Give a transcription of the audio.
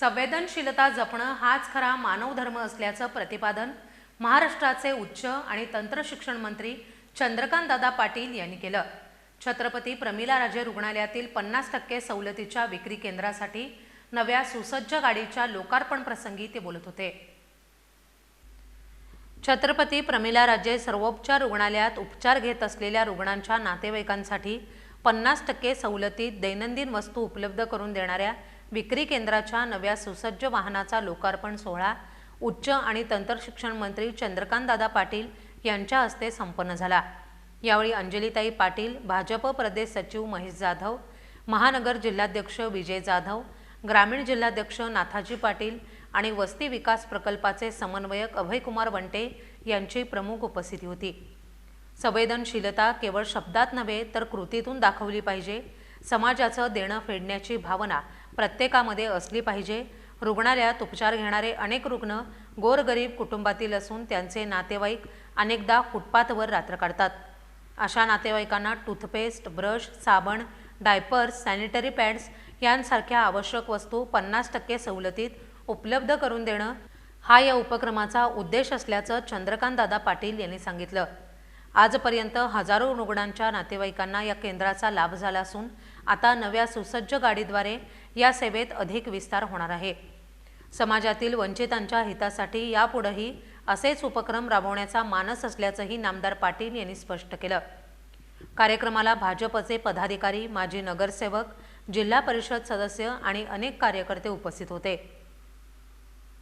संवेदनशीलता जपणं हाच खरा मानवधर्म असल्याचं प्रतिपादन महाराष्ट्राचे उच्च आणि तंत्र शिक्षण मंत्री चंद्रकांतदादा पाटील यांनी केलं. छत्रपती प्रमिला राजे रुग्णालयातील पन्नास टक्के सवलतीच्या विक्री केंद्रासाठी नव्या सुसज्ज गाडीच्या लोकार्पण प्रसंगी ते बोलत होते. छत्रपती प्रमिला राजे सर्वोपचार रुग्णालयात उपचार घेत असलेल्या रुग्णांच्या नातेवाईकांसाठी पन्नास टक्के सवलतीत दैनंदिन वस्तू उपलब्ध करून देणाऱ्या विक्री केंद्राच्या नव्या सुसज्ज वाहनाचा लोकार्पण सोहळा उच्च आणि तंत्रशिक्षण मंत्री चंद्रकांतदादा पाटील यांच्या हस्ते संपन्न झाला. यावेळी अंजलीताई पाटील भाजप प्रदेश सचिव महेश जाधव महानगर जिल्हाध्यक्ष विजय जाधव ग्रामीण जिल्हाध्यक्ष नाथाजी पाटील आणि वस्ती विकास प्रकल्पाचे समन्वयक अभयकुमार वंटे यांची प्रमुख उपस्थिती होती. संवेदनशीलता केवळ शब्दात नव्हे तर कृतीतून दाखवली पाहिजे. समाजाचं देणं फेडण्याची भावना प्रत्येकामध्ये असली पाहिजे. रुग्णालयात उपचार घेणारे अनेक रुग्ण गोरगरीब कुटुंबातील असून त्यांचे नातेवाईक अनेकदा फुटपाथवर रात्र काढतात. अशा नातेवाईकांना टूथपेस्ट ब्रश साबण डायपर्स सॅनिटरी पॅड्स यांसारख्या आवश्यक वस्तू पन्नास टक्के सवलतीत उपलब्ध करून देणं हा या उपक्रमाचा उद्देश असल्याचं चंद्रकांतदादा पाटील यांनी सांगितलं. आजपर्यंत हजारो रुग्णांच्या नातेवाईकांना या केंद्राचा लाभ झाला असून आता नव्या सुसज्ज गाडीद्वारे या सेवेत अधिक विस्तार होणार आहे. समाजातील वंचितांच्या हितासाठी यापुढेही असेच उपक्रम राबवण्याचा मानस असल्याचंही नामदार पाटील यांनी स्पष्ट केलं. कार्यक्रमाला भाजपचे पदाधिकारी माजी नगरसेवक जिल्हा परिषद सदस्य आणि अनेक कार्यकर्ते उपस्थित होते.